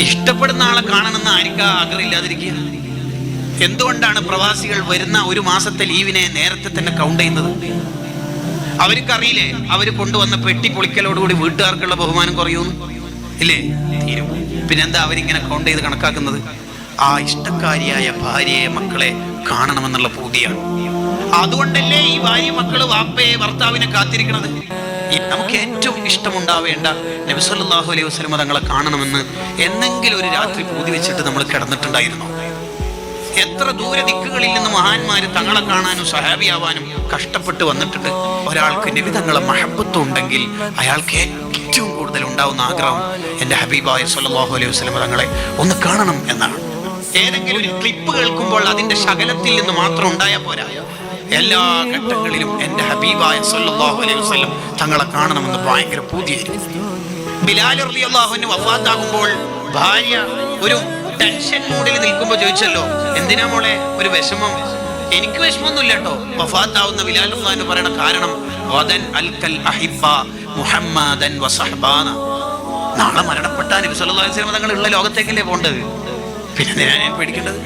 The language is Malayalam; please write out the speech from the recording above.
ഇഷ്ടപ്പെടുന്ന ആളെ കാണണമെന്ന് ആർക്കാ ആഗ്രഹമില്ലാതിരിക്കുക? എന്തുകൊണ്ടാണ് പ്രവാസികൾ വരുന്ന ഒരു മാസത്തെ ലീവിനെ നേരത്തെ തന്നെ കൗണ്ട് ചെയ്യുന്നത്? അവർക്കറിയില്ലേ അവർ കൊണ്ടുവന്ന പെട്ടി പൊളിക്കലോടുകൂടി വീട്ടുകാർക്കുള്ള ബഹുമാനം കുറയുമെന്ന്? ഇല്ലേ? തീരും. പിന്നെന്താ അവരിങ്ങനെ കൗണ്ട് ചെയ്ത് കണക്കാക്കുന്നത്? ആ ഇഷ്ടക്കാരിയായ ഭാര്യയെ മക്കളെ കാണണമെന്നുള്ള പൂതിയാണ്. അതുകൊണ്ടല്ലേ ഈ ഭാര്യ മക്കൾ വാപ്പയെ ഭർത്താവിനെ കാത്തിരിക്കണത്? നമുക്ക് ഏറ്റവും ഇഷ്ടമുണ്ടാവേണ്ട നബിസല്ലാഹു അലൈഹി വസ്ലമ തങ്ങളെ കാണണമെന്ന് എന്നെങ്കിലും ഒരു രാത്രി പൂതി വെച്ചിട്ട് നമ്മൾ കിടന്നിട്ടുണ്ടായിരുന്നു. എത്ര ദൂര ദിക്കുകളിൽ നിന്ന് മഹാന്മാര് തങ്ങളെ കാണാനും സഹാബിയാവാനും കഷ്ടപ്പെട്ട് വന്നിട്ടുണ്ട്. ഒരാൾക്ക് നബി തങ്ങളെ മഹബത്വം ഉണ്ടെങ്കിൽ അയാൾക്ക് ഏറ്റവും കൂടുതൽ ഉണ്ടാവുന്ന ആഗ്രഹം എന്റെ ഹബീബായ സല്ലല്ലാഹു അലൈഹി വസ്ലമ തങ്ങളെ ഒന്ന് കാണണം എന്നാണ്. ഏതെങ്കിലും ഒരു ക്ലിപ്പ് കേൾക്കുമ്പോൾ അതിന്റെ ശകലത്തിൽ നിന്ന് മാത്രം ഉണ്ടായാൽ പോരാ. എല്ലാ ഘട്ടങ്ങളിലും എന്റെ ഹബീബായ സല്ലാഹു അലൈഹി വസ്ലം തങ്ങളെ കാണണമെന്ന് ഭയങ്കര പൂതിയായിരുന്നു. ബിലാൽ അലി അള്ളാഹുവിന് വഫാത്താകുമ്പോൾ ഭാര്യ ഒരു ടെൻഷൻ മൂഡിൽ നിൽക്കുമ്പോൾ ചോദിച്ചല്ലോ എന്തിനാ മോളെ? ഒരു വിഷമം? എനിക്ക് വിഷമമൊന്നുമില്ല കേട്ടോ. വഫാത്താവുന്ന ബിലാൽ എന്ന് പറയണ കാരണം വദൻ മുഹമ്മദൻ നാളെ മരണപ്പെട്ട നബി സല്ലല്ലാഹു അലൈഹി വസല്ലം തങ്ങൾ ഉള്ള ലോകത്തേക്കല്ലേ പോകേണ്ടത്? പിന്നെ ഞാൻ പേടിക്കേണ്ടത്?